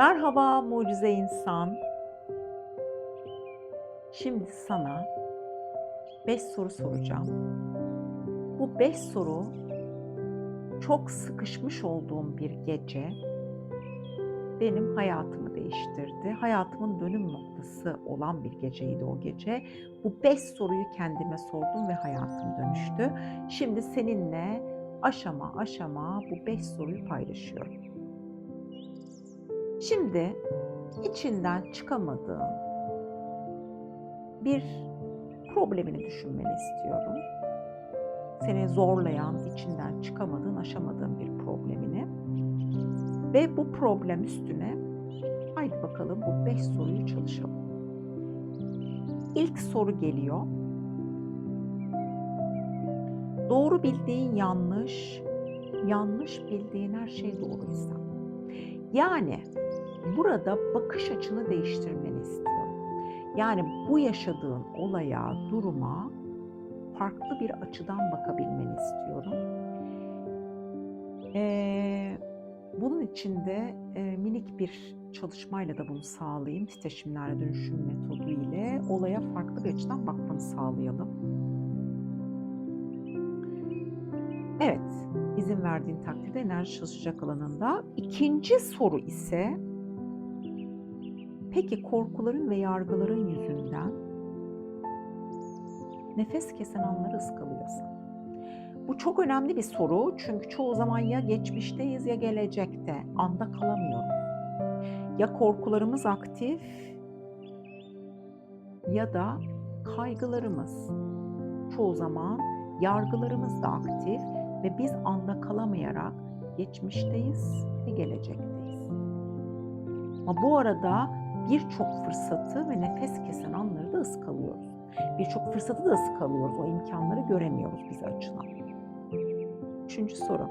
Merhaba mucize insan. Şimdi sana 5 soru soracağım. Bu 5 soru çok sıkışmış olduğum bir gece benim hayatımı değiştirdi. Hayatımın dönüm noktası olan bir geceydi o gece. Bu 5 soruyu kendime sordum ve hayatım dönüştü. Şimdi seninle aşama aşama bu 5 soruyu paylaşıyorum. Şimdi içinden çıkamadığın bir problemini düşünmeni istiyorum. Seni zorlayan, içinden çıkamadığın, aşamadığın bir problemini. Ve bu problem üstüne haydi bakalım bu beş soruyu çalışalım. İlk soru geliyor. Doğru bildiğin yanlış, yanlış bildiğin her şey doğruysa. Yani burada bakış açını değiştirmeni istiyorum. Yani bu yaşadığın olaya, duruma farklı bir açıdan bakabilmeni istiyorum. Ee, bunun için de e, minik bir çalışmayla da bunu sağlayayım. Titreşimlerle dönüşüm metodu ile olaya farklı bir açıdan bakmanı sağlayalım. Evet, izin verdiğin takdirde enerji çalışacak alanında. İkinci soru ise peki korkuların ve yargıların yüzünden nefes kesen anları ıskalıyorsan. Bu çok önemli bir soru çünkü çoğu zaman ya geçmişteyiz ya gelecekte anda kalamıyoruz. Ya korkularımız aktif ya da kaygılarımız çoğu zaman yargılarımız da aktif ve biz anda kalamayarak geçmişteyiz ve gelecekteyiz. Ama bu arada birçok fırsatı ve nefes kesen anları da ıskalıyoruz. Birçok fırsatı da ıskalıyoruz. O imkanları göremiyoruz bize açılan. Üçüncü soru.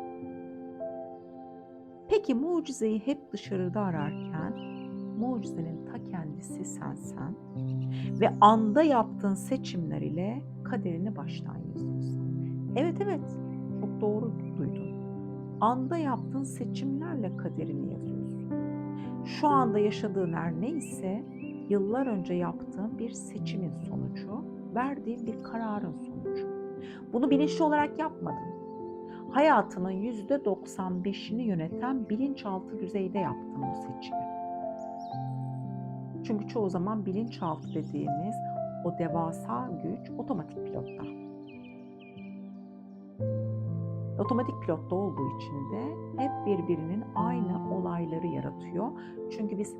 Peki mucizeyi hep dışarıda ararken mucizenin ta kendisi sensen ve anda yaptığın seçimler ile kaderini baştan yazıyorsun. Evet evet çok doğru duydun. Anda yaptığın seçimlerle kaderini yazıyorsun. Şu anda yaşadığın her neyse yıllar önce yaptığın bir seçimin sonucu, verdiğin bir kararın sonucu. Bunu bilinçli olarak yapmadın. Hayatının yüzde 95'ini yöneten bilinçaltı düzeyde yaptın bu seçimi. Çünkü çoğu zaman bilinçaltı dediğimiz o devasa güç otomatik pilotta. Otomatik pilotta olduğu için de hep birbirinin aynı olayları yaratıyor. Çünkü biz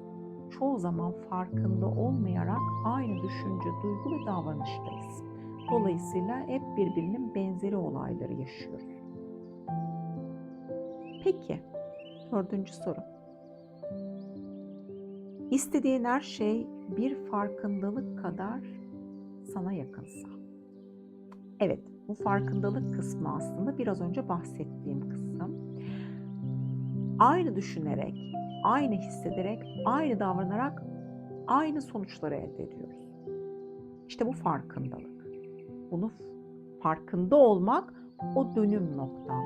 çoğu zaman farkında olmayarak aynı düşünce, duygu ve davranıştayız. Dolayısıyla hep birbirinin benzeri olayları yaşıyoruz. Peki, dördüncü soru. İstediğin her şey bir farkındalık kadar sana yakınsa. Evet, bu farkındalık kısmı aslında biraz önce bahsettiğim kısım. Aynı düşünerek, aynı hissederek, aynı davranarak aynı sonuçları elde ediyoruz. İşte bu farkındalık. Bunu farkında olmak o dönüm noktan.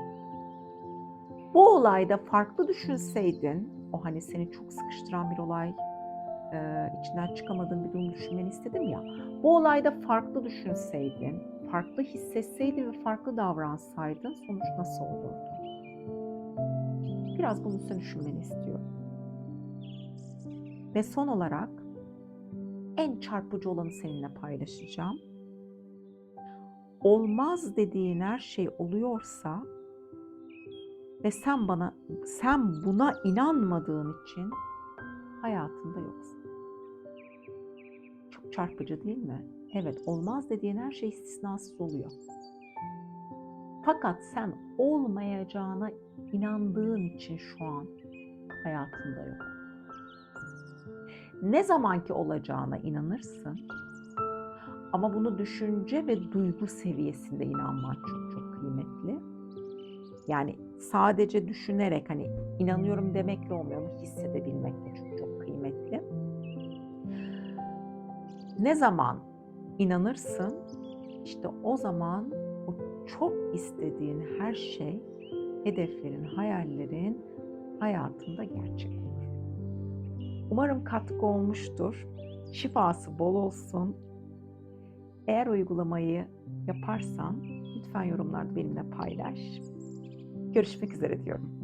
Bu olayda farklı düşünseydin, o hani seni çok sıkıştıran bir olay, içinden çıkamadığın bir durum düşünmeni istedim ya. Bu olayda farklı düşünseydin, farklı hissetseydin ve farklı davransaydın sonuç nasıl olurdu? Biraz bunun üstüne düşünmeni istiyorum. Ve son olarak en çarpıcı olanı seninle paylaşacağım. Olmaz dediğin her şey oluyorsa ve sen bana sen buna inanmadığın için hayatında yoksun. Çok çarpıcı değil mi? Evet, olmaz dediğin her şey istisnasız oluyor. Fakat sen olmayacağına inandığın için şu an hayatında yok. Ne zamanki olacağına inanırsın ama bunu düşünce ve duygu seviyesinde inanman çok çok kıymetli. Yani sadece düşünerek hani inanıyorum demekle olmuyor, onu hissedebilmek de çok çok kıymetli. Ne zaman inanırsın, işte o zaman o çok istediğin her şey, hedeflerin, hayallerin hayatında gerçek olur. Umarım katkı olmuştur. Şifası bol olsun. Eğer uygulamayı yaparsan lütfen yorumlarda benimle paylaş. Görüşmek üzere diyorum.